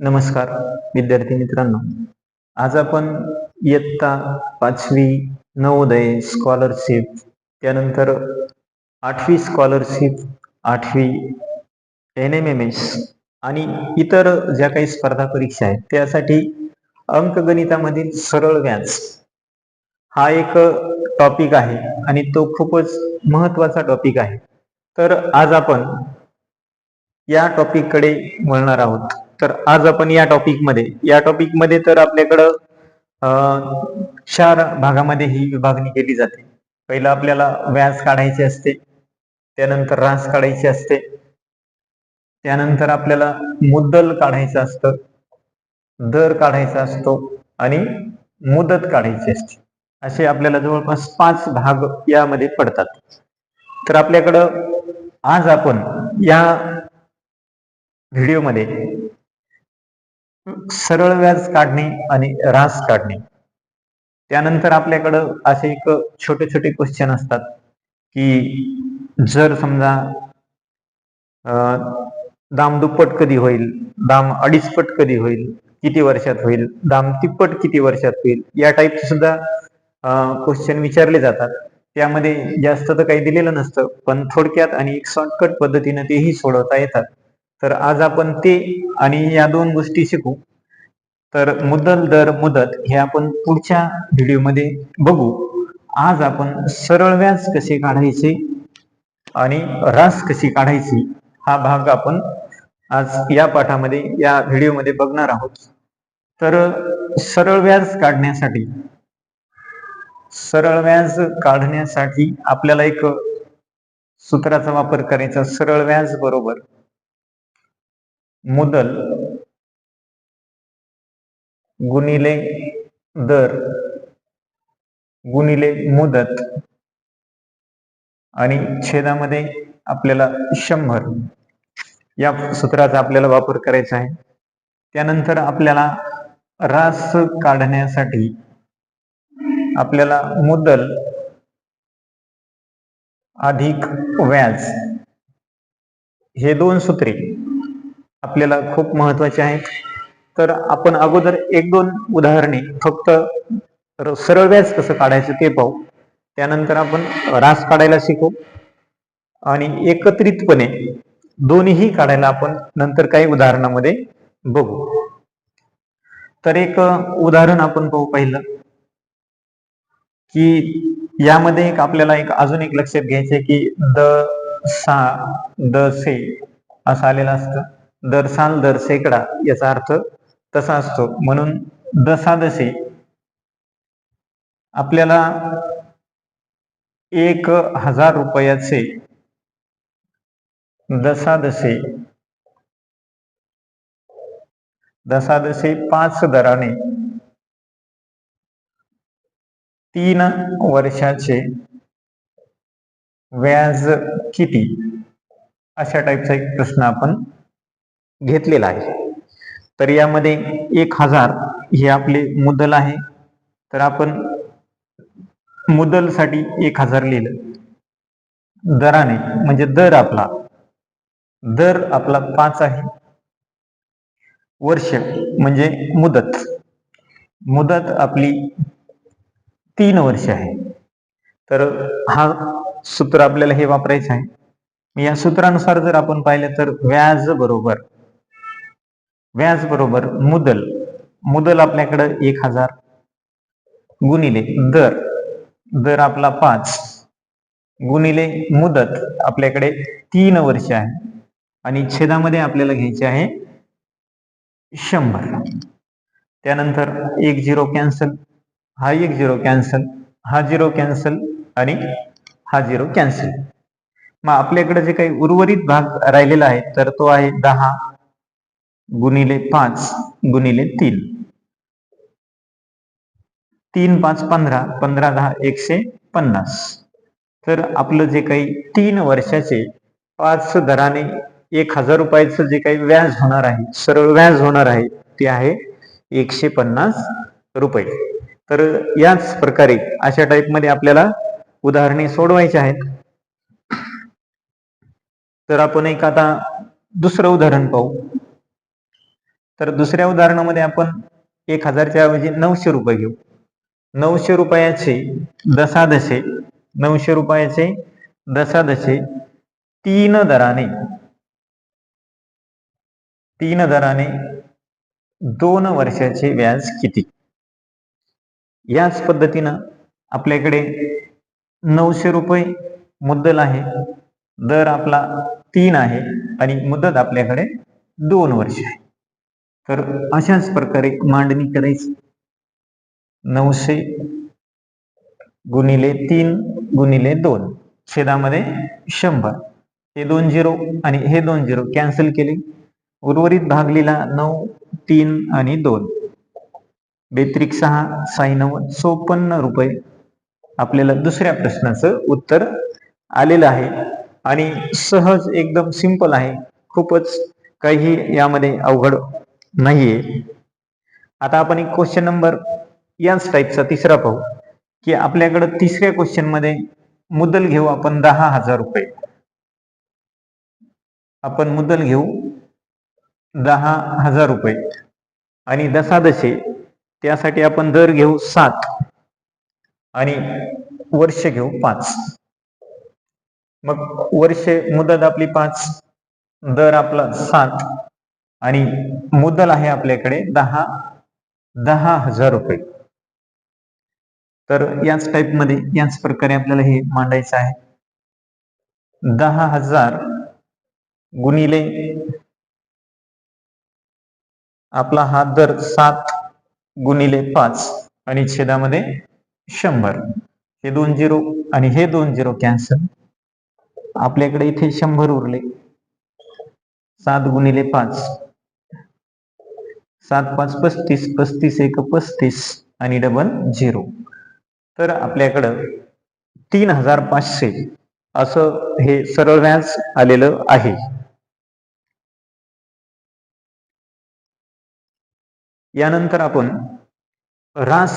नमस्कार विद्यार्थी मित्रांनो. आज आपण इयत्ता पाचवी नवोदय स्कॉलरशिप त्यानंतर आठवी स्कॉलरशिप आठवी एन एम एम एस आणि इतर ज्या काही स्पर्धा परीक्षा आहेत त्यासाठी अंकगणितामधील सरळ व्याज हा एक टॉपिक आहे आणि तो खूपच महत्त्वाचा टॉपिक आहे. तर आज आपण या टॉपिककडे वळणार आहोत. तर आज आपण या टॉपिकमध्ये या टॉपिकमध्ये तर आपल्याकडं अं, चार भागामध्ये ही विभागणी केली जाते. पहिलं आपल्याला व्याज काढायचे असते त्यानंतर रास काढायची असते त्यानंतर आपल्याला मुद्दल काढायचं असतं दर काढायचा असतो आणि मुदत काढायची असते. असे आपल्याला जवळपास पाच भाग यामध्ये पडतात. तर आपल्याकडं आज आपण या व्हिडिओमध्ये सरळ व्याज काढणे आणि रास काढणे. त्यानंतर आपल्याकडं असे एक छोटे छोटे क्वेश्चन असतात की जर समजा दाम दुप्पट कधी होईल? दाम अडीचपट कधी होईल? किती वर्षात होईल? दाम तिप्पट किती वर्षात होईल? या टाईपचे सुद्धा क्वेश्चन विचारले जातात. त्यामध्ये जास्त तर काही दिलेलं नसतं पण थोडक्यात आणि एक शॉर्टकट पद्धतीने तेही सोडवता येतात. तर आज आपण ते आणि या दोन गोष्टी शिकू. तर मुद्दल दर मुदत हे आपण पुढच्या व्हिडिओमध्ये बघू. आज आपण सरळ व्याज कसे काढायचे आणि रास कशी काढायची हा भाग आपण आज या पाठामध्ये या व्हिडिओमध्ये बघणार आहोत. तर सरळ व्याज काढण्यासाठी सरळ व्याज काढण्यासाठी आपल्याला एक सूत्राचा वापर करायचा सरळ व्याज बरोबर. मुदल गुणिले दर गुणिले मुदत आणि छेदामध्ये आपल्याला शंभर. या सूत्राचा आपल्याला वापर करायचा आहे. त्यानंतर आपल्याला रास काढण्यासाठी आपल्याला मुदल अधिक व्याज. हे दोन सूत्रे आपल्याला खूप महत्त्वाचे आहेत. तर आपण अगोदर एक दोन उदाहरणे फक्त सरळ व्याज कसं काढायचं ते पाहू. त्यानंतर आपण रास काढायला शिकू. आणि एकत्रितपणे दोन्हीही काढायला आपण नंतर काही उदाहरणामध्ये बघू. तर एक उदाहरण आपण पाहू पाहिलं की यामध्ये एक आपल्याला एक अजून एक लक्षात घ्यायचे की द सा द से असं आलेलं असतं. दर साल दर सेकडा याचा अर्थ तसा असतो. म्हणून दसादसे आपल्याला एक हजार रुपयाचे दसादसे दसादसे पाच दराने तीन वर्षाचे व्याज किती? अशा टाईपचा एक प्रश्न आपण घेतलेला आहे. तर यामध्ये एक हजार हे आपले मुदल आहे. तर आपण मुदलसाठी एक हजार लिहिलं. दराने म्हणजे दर आपला. दर आपला पाच आहे. वर्ष म्हणजे मुदत. मुदत आपली तीन वर्ष आहे. तर हा सूत्र आपल्याला हे वापरायचं आहे. या सूत्रानुसार जर आपण पाहिलं तर व्याज बरोबर व्याज बरोबर मुदल. मुदल आपल्याकडं एक हजार गुणिले दर. दर आपला पाच गुणिले मुदत आपल्याकडे तीन वर्ष आहे. आणि छेदामध्ये आपल्याला घ्यायचे आहे शंभर. त्यानंतर एक झिरो कॅन्सल हा एक झिरो कॅन्सल हा झिरो कॅन्सल आणि हा झिरो कॅन्सल. मग आपल्याकडे जे काही उर्वरित भाग राहिलेला आहे तर तो आहे दहा गुणिले पाच गुणिले तीन. तीन पाच पंधरा पंधरा दहा एकशे पन्नास. तर आपलं जे काही तीन वर्षाचे पाच दराने एक हजार रुपयाचं जे काही व्याज होणार आहे सरळ व्याज होणार आहे ते आहे एकशे पन्नास रुपये. तर याच प्रकारे अशा टाईपमध्ये आपल्याला उदाहरणे सोडवायची आहेत. तर आपण एक आता दुसरं उदाहरण पाहू. तर दुसऱ्या उदाहरणामध्ये आपण एक हजारच्या ऐवजी नऊशे रुपये घेऊ. नऊशे रुपयाचे दशादशे नऊशे रुपयाचे दशादशे तीन दराने तीन दराने दोन वर्षाचे व्याज किती? याच पद्धतीनं आपल्याकडे नऊशे रुपये मुद्दल आहे दर आपला तीन आहे आणि मुदत आपल्याकडे दोन वर्ष आहे. तर अशाच प्रकारे मांडणी करायची. नऊशे गुणिले तीन गुणिले दोन. छेदामध्ये शंभर. हे दोन झिरो आणि हे दोन झिरो कॅन्सल केले. उर्वरित भाग लिहिला नऊ तीन आणि दोन. बेत्रिक सहा साई नव्वद चोपन्न रुपये. आपल्याला दुसऱ्या प्रश्नाचं उत्तर आलेलं आहे. आणि सहज एकदम सिंपल आहे. खूपच काही यामध्ये अवघड नाहीये. आता आपण एक क्वेश्चन नंबर याच टाईपचा तिसरा पाहू. की आपल्याकडं तिसऱ्या क्वेश्चनमध्ये मुदल घेऊ आपण दहा हजार रुपये. आपण मुदल घेऊ दहा हजार रुपये. आणि दशादशे त्यासाठी आपण दर घेऊ सात. आणि वर्ष घेऊ पाच. मग वर्ष मुदत आपली पाच दर आपला सात. आणि मुद्दल आहे आपल्याकडे दहा दहा हजार रुपये. तर याच टाईपमध्ये याच प्रकारे आपल्याला हे मांडायचं आहे. दहा हजार गुणिले आपला हा दर सात गुणिले पाच आणि छेदामध्ये शंभर. हे दोन झिरो आणि हे दोन झिरो कॅन्सल. आपल्याकडे इथे शंभर उरले. सात गुणिले पाच. सात पाच पस्तीस पस्तीस एक पस्तीस आणि डबल झिरो तर आपल्याकडं तीन हजार पाचशे असं हे सरळ व्याज आलेलं आहे. यानंतर आपण रास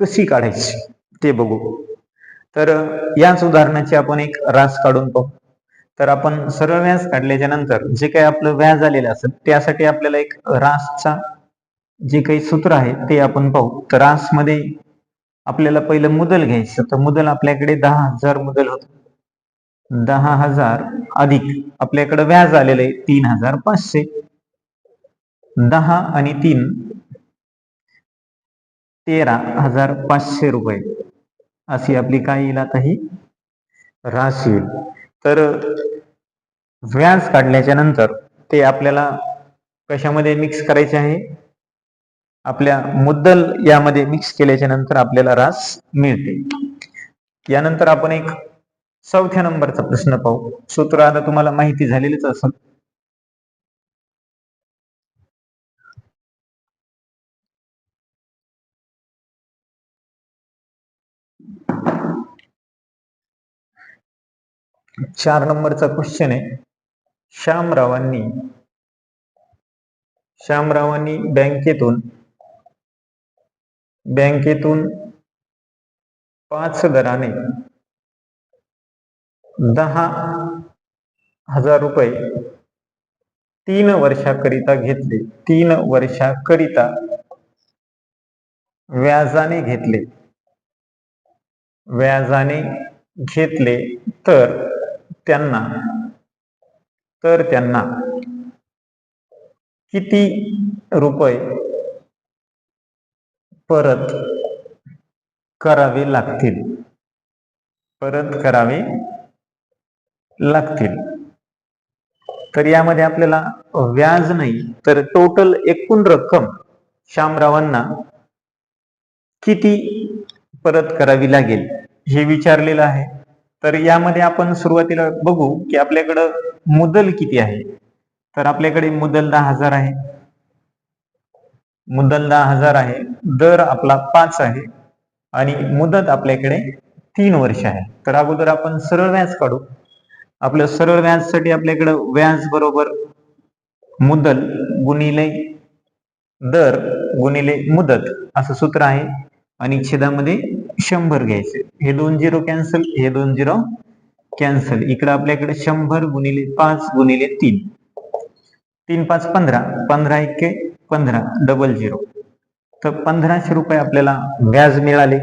कशी काढायची ते बघू. तर याच उदाहरणाची आपण एक रास काढून पाहू. तर आपण सरळ व्याज काढल्याच्या नंतर जे काही आपलं व्याज आलेलं असेल त्यासाठी आपल्याला एक रासचा जे काही सूत्र आहे ते आपण पाहू. तर रासमध्ये आपल्याला पहिलं मुदल घ्यायचं. तर मुदल आपल्याकडे दहा हजार मुदल होत. दहा हजार अधिक आपल्याकडे व्याज आलेलं आहे तीन हजार पाचशे. दहा आणि तीन तेरा हजार पाचशे रुपये. अशी आपली काय येईल आता ही? रास येईल. तर व्याज काढल्याच्या नंतर ते आपल्याला कशामध्ये मिक्स करायचे आहे? आपल्या मुद्दल यामध्ये मिक्स केल्याच्यानंतर आपल्याला रास मिळते. यानंतर आपण एक चौथ्या नंबरचा प्रश्न पाहू. सूत्र आता तुम्हाला माहिती झालेलीच असेल. चार नंबरचा क्वेश्चन आहे. श्यामरावांनी श्यामरावांनी बँकेतून बँकेतून पाच दराने दहा हजार रुपये तीन वर्षाकरिता घेतले. तीन वर्षाकरिता व्याजाने घेतले. व्याजाने घेतले. तर त्यांना. तर त्यांना. किती रुपये परत करावे लागतील? परत करावे लागतील. तर यामध्ये आपल्याला व्याज नाही तर टोटल एकूण रक्कम श्यामरावांना किती परत करावी लागेल हे विचारलेलं आहे. तर यामध्ये आपण सुरुवातीला बघू की आपल्याकडं मुदल किती आहे. तर आपल्याकडे मुदल दहा हजार आहे. मुदल दहा हजार आहे. दर आपला पाच आहे. आणि मुदत आपल्याकडे तीन वर्ष आहे. तर अगोदर आपण सरळ व्याज काढू. आपलं सरळ व्याजसाठी आपल्याकडं व्याज बरोबर मुदल गुणिले दर गुणिले मुदत असं सूत्र आहे. आणि छेदामध्ये शंभर घ्यायचे. हे दोन झिरो कॅन्सल हे दोन झिरो कॅन्सल इकडे आपल्याकडे शंभर गुणिले पाच गुणिले तीन. तीन पाच पंधरा. पंधरा इतके पंधरा. डबल झिरो तर पंधराशे रुपये आपल्याला व्याज मिळाले.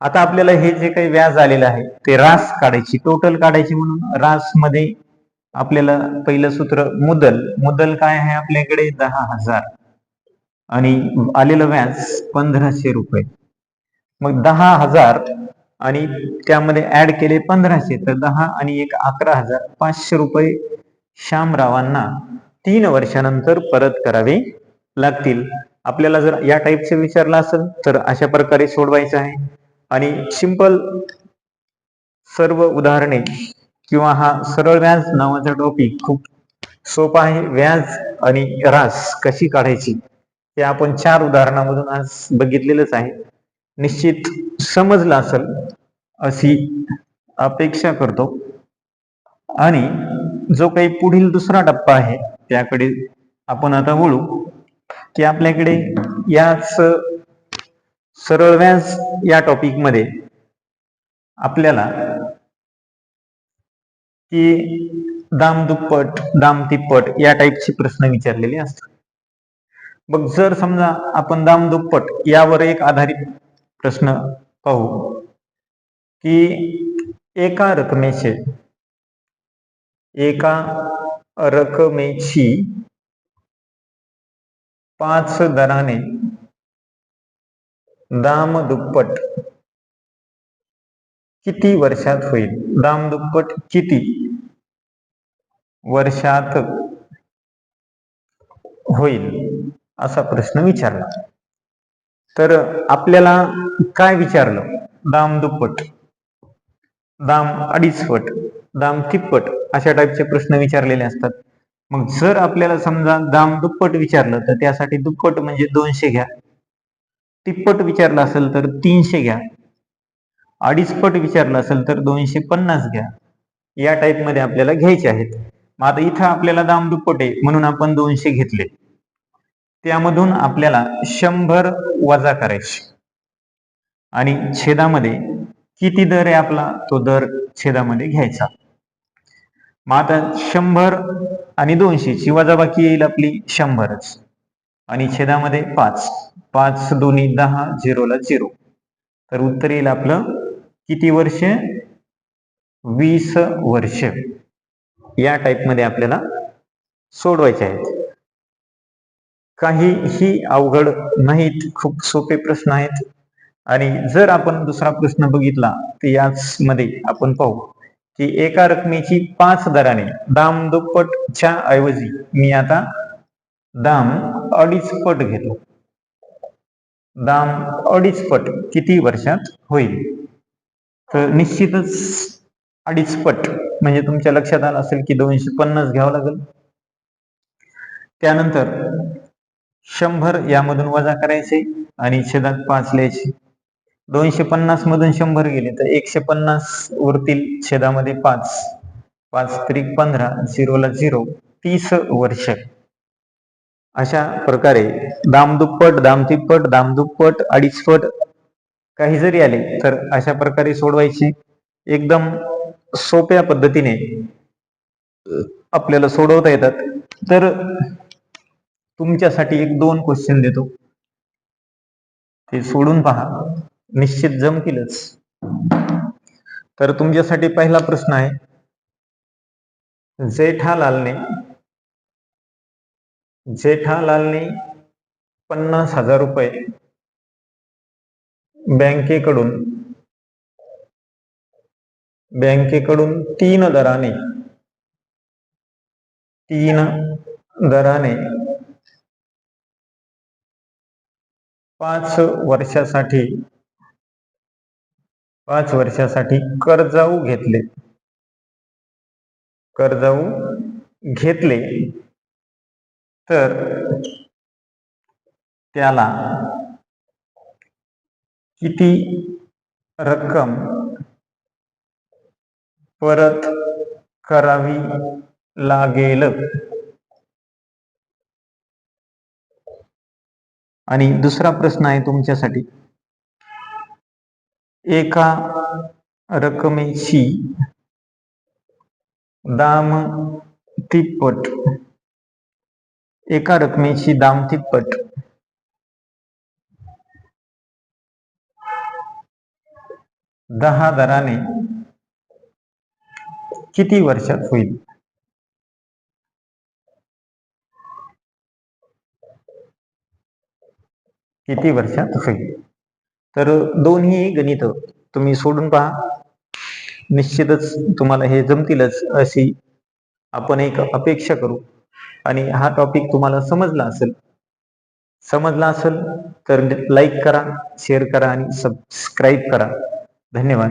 आता आपल्याला हे जे काही व्याज आलेलं आहे ते रास काढायची टोटल काढायची म्हणून रासमध्ये आपल्याला पहिलं सूत्र मुदल. मुदल काय आहे आपल्याकडे? दहा हजार. आणि आलेलं व्याज पंधराशे रुपये. मग दहा हजार आणि त्यामध्ये ऍड केले पंधराशे. तर दहा आणि एक अकरा हजार पाचशे रुपये श्यामरावांना तीन वर्षानंतर परत करावे लागतील. आपल्याला जर या टाईपचे विचारलं असेल तर अशा प्रकारे सोडवायचं आहे. आणि सिंपल सर्व उदाहरणे किंवा हा सरळ व्याज नावाचा टॉपिक खूप सोपा आहे. व्याज आणि रास कशी काढायची ते आपण चार उदाहरणामधून आज बघितलेलंच आहे. निश्चित समजलं असेल अशी अपेक्षा करतो. आणि जो काही पुढील दुसरा टप्पा आहे त्याकडे आपण आता वळू की आपल्याकडे याच सरळ व्याज या टॉपिकमध्ये आपल्याला की दाम दुप्पट दाम तिप्पट या टाईपचे प्रश्न विचारलेले असतात. मग जर समजा आपण दाम दुप्पट यावर एक आधारित प्रश्न पाहू. की एका रकमेचे एका रकमेची पाच दराने दाम दुप्पट किती वर्षात होईल? दाम दुप्पट किती वर्षात होईल? असा प्रश्न विचारला. तर आपल्याला काय विचारलं? दाम दुप्पट दाम अडीच पट दाम तिप्पट अशा टाईपचे प्रश्न विचारलेले असतात. मग जर आपल्याला समजा दाम दुप्पट विचारलं तर त्यासाठी दुप्पट म्हणजे दोनशे घ्या. तिप्पट विचारलं असेल तर तीनशे घ्या. अडीचपट विचारलं असेल तर दोनशे पन्नास घ्या. या टाईपमध्ये आपल्याला घ्यायचे आहेत. मग आता इथं आपल्याला दाम दुप्पट आहे म्हणून आपण दोनशे घेतले. त्यामधून आपल्याला शंभर वजा करायची. आणि छेदामध्ये किती दर आहे आपला? तो दर छेदामध्ये घ्यायचा. मग आता शंभर आणि दोनशेची वजाबाकी येईल आपली शंभरच. आणि छेदामध्ये पाच. पाच दोन्ही दहा झिरोला झिरो. तर उत्तर येईल आपलं किती वर्ष? वीस वर्ष. या टाईपमध्ये आपल्याला सोडवायचे आहेत. काहीही अवघड नाहीत खूप सोपे प्रश्न आहेत. आणि जर आपण दुसरा प्रश्न बघितला तर याच मध्ये आपण पाहू की एका रकमेची पाच दराने दाम दुप्पटच्या ऐवजी मी आता दाम अडीच पट घेतो. दाम अडीच पट किती वर्षात होईल? तर निश्चितच अडीच पट म्हणजे तुमच्या लक्षात आलं असेल की दोनशे पन्नास घ्यावं लागेल. त्यानंतर शंभर यामधून वजा करायचे आणि छेदात पाच लिहायचे. दोनशे पन्नास मधून शंभर गेले तर एकशे पन्नास वरतील छेदामध्ये पाच. पाच त्रिक पंधरा झिरोला झिरो तीस वर्ष. अशा प्रकारे दामदुप्पट दामतिप्पट दामदुप्पट अडीच पट काही जरी आले तर अशा प्रकारे सोडवायचे. एकदम सोप्या पद्धतीने आपल्याला सोडवता येतात. तर तुमच्यासाठी एक दोन क्वेश्चन देतो. ते सोडून पहा. निश्चित जमतीलच. तर तुमच्यासाठी पहिला प्रश्न आहे. जेठालालने जेठालालने पन्नास हजार रुपये बँकेकडून बँकेकडून तीन दराने तीन दराने पाच वर्षासाठी पाच वर्षासाठी कर्जाऊ घेतले. कर्जाऊ घेतले. तर त्याला किती रक्कम परत करावी लागेल? आणि दुसरा प्रश्न आहे तुमच्यासाठी. एका रकमेची दाम तिप्पट. एका रकमेची दाम तिप्पट. दहा दराने किती वर्षात होईल? किती वर्षात होईल? तर दोन्ही गणित तुम्ही सोडून पहा. निश्चितच तुम्हाला हे जमतीलच अशी आपण एक अपेक्षा करू. आणि हा टॉपिक तुम्हाला समजला असेल. समजला असेल तर लाईक करा शेअर करा आणि सबस्क्राईब करा. धन्यवाद.